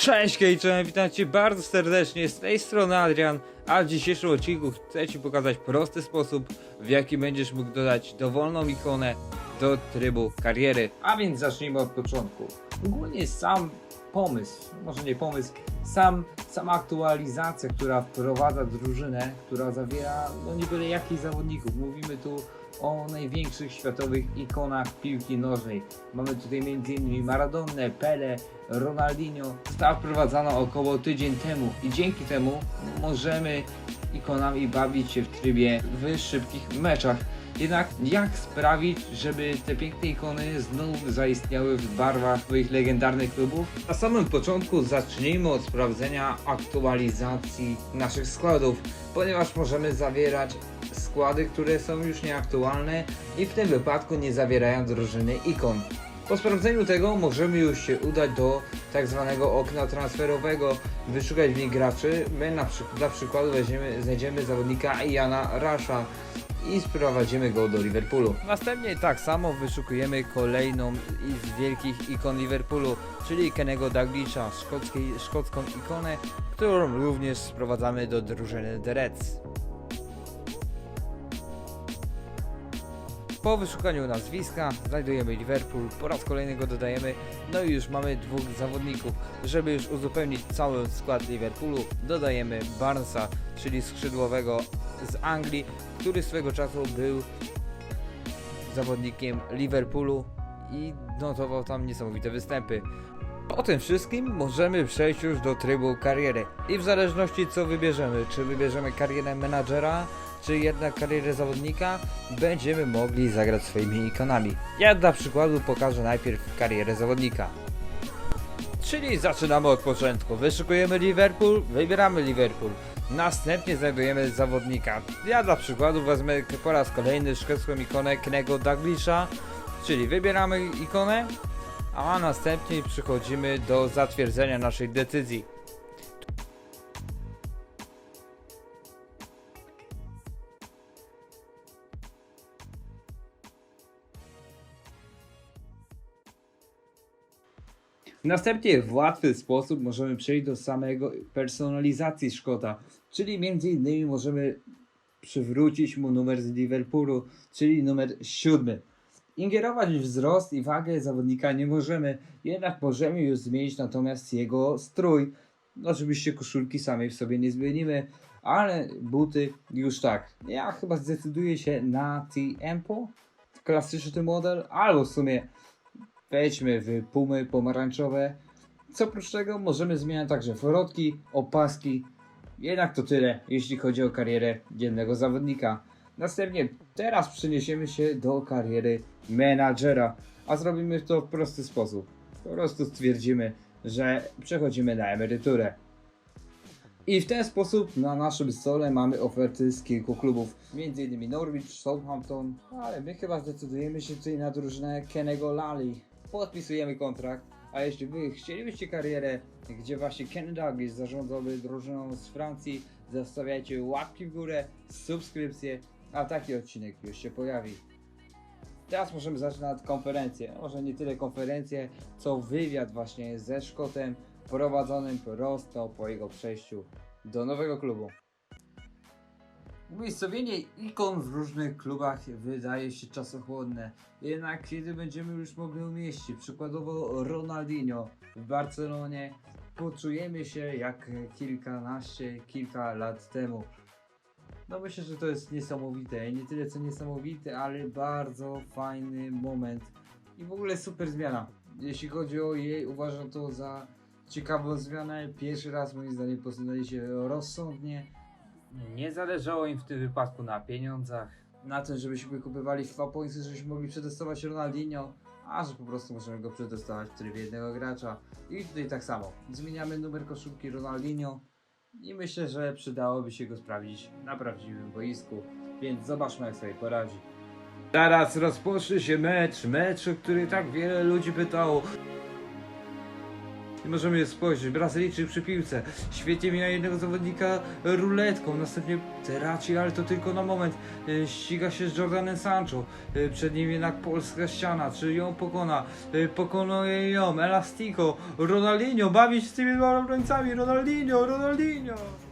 Cześć Kejczem, witam Cię bardzo serdecznie, z tej strony Adrian, a w dzisiejszym odcinku chcę Ci pokazać prosty sposób, w jaki będziesz mógł dodać dowolną ikonę do trybu kariery. A więc zacznijmy od początku. Ogólnie sam pomysł, może nie pomysł, sam, sama aktualizacja, która wprowadza drużynę, która zawiera no jakich zawodników. Mówimy tu o największych światowych ikonach piłki nożnej. Mamy tutaj m.in. Maradonę, Pele, Ronaldinho. Została wprowadzona około tydzień temu i dzięki temu możemy ikonami bawić się w trybie w szybkich meczach. Jednak jak sprawić, żeby te piękne ikony znów zaistniały w barwach swoich legendarnych klubów? Na samym początku zacznijmy od sprawdzenia aktualizacji naszych składów, ponieważ możemy zawierać składy, które są już nieaktualne i w tym wypadku nie zawierają drużyny ikon. Po sprawdzeniu tego możemy już się udać do tak zwanego okna transferowego, wyszukać w nim graczy. My na przykład, weźmiemy, znajdziemy zawodnika Jana Rasha i sprowadzimy go do Liverpoolu. Następnie tak samo wyszukujemy kolejną z wielkich ikon Liverpoolu, czyli Kennego szkockiej, szkocką ikonę, którą również sprowadzamy do drużyny The Reds. Po wyszukaniu nazwiska znajdujemy Liverpool, po raz kolejny go dodajemy, no i już mamy dwóch zawodników. Żeby już uzupełnić cały skład Liverpoolu, dodajemy Barnesa, czyli skrzydłowego z Anglii, który swego czasu był zawodnikiem Liverpoolu i notował tam niesamowite występy. Po tym wszystkim możemy przejść już do trybu kariery i w zależności co wybierzemy, czy wybierzemy karierę menadżera, czy jednak karierę zawodnika, będziemy mogli zagrać swoimi ikonami. Ja dla przykładu pokażę najpierw karierę zawodnika. Czyli zaczynamy od początku. Wyszukujemy Liverpool, wybieramy Liverpool. Następnie znajdujemy zawodnika. Ja dla przykładu wezmę po raz kolejny szwedzką ikonę Knego Douglasha, czyli wybieramy ikonę, a następnie przechodzimy do zatwierdzenia naszej decyzji. Następnie w łatwy sposób możemy przejść do samego personalizacji Szkota, czyli między innymi możemy przywrócić mu numer z Liverpoolu, czyli numer siódmy. Ingerować w wzrost i wagę zawodnika nie możemy, jednak możemy już zmienić natomiast jego strój. Oczywiście koszulki samej w sobie nie zmienimy, ale buty już tak. Ja chyba zdecyduję się na T-Empo, klasyczny model, albo w sumie wejdźmy w pumy pomarańczowe. Co oprócz tego możemy zmieniać także wrotki, opaski. Jednak to tyle, jeśli chodzi o karierę jednego zawodnika. Następnie teraz przeniesiemy się do kariery menadżera, a zrobimy to w prosty sposób. Po prostu stwierdzimy, że przechodzimy na emeryturę. I w ten sposób na naszym stole mamy oferty z kilku klubów, m.in. Norwich, Southampton, ale my chyba zdecydujemy się tutaj na drużynę Kennego Lally. Podpisujemy kontrakt, a jeśli wy chcielibyście karierę, gdzie właśnie Ken Douglas zarządzałby drużyną z Francji, zostawiajcie łapki w górę, subskrypcję, a taki odcinek już się pojawi. Teraz możemy zaczynać konferencję. Może nie tyle konferencję, co wywiad właśnie ze Szkotem prowadzonym prosto po jego przejściu do nowego klubu. Umiejscowienie ikon w różnych klubach wydaje się czasochłonne, jednak kiedy będziemy już mogli umieścić, przykładowo Ronaldinho w Barcelonie, poczujemy się jak kilkanaście, kilka lat temu. No myślę, że to jest niesamowite, nie tyle co niesamowite, ale bardzo fajny moment i w ogóle super zmiana. Jeśli chodzi o jej, uważam to za ciekawą zmianę. Pierwszy raz moim zdaniem posunęli się rozsądnie. Nie zależało im w tym wypadku na pieniądzach, na tym, żebyśmy kupywali FIFA Pointsy, żebyśmy mogli przetestować Ronaldinho, a że po prostu możemy go przetestować w trybie jednego gracza. I tutaj tak samo. Zmieniamy numer koszulki Ronaldinho i myślę, że przydałoby się go sprawdzić na prawdziwym boisku, więc zobaczmy jak sobie poradzi. Zaraz rozpocznie się mecz, mecz, o który tak wiele ludzi pytało. I możemy spojrzeć, Brazylijczyk przy piłce, świetnie mija jednego zawodnika ruletką, następnie Teraci, ale to tylko na moment, e, ściga się z Jordanem Sancho, E, przed nim jednak polska ściana, czy ją pokona, E, pokonuje ją, Elastico, Ronaldinho, bawi się z tymi dwoma obrońcami, Ronaldinho, Ronaldinho!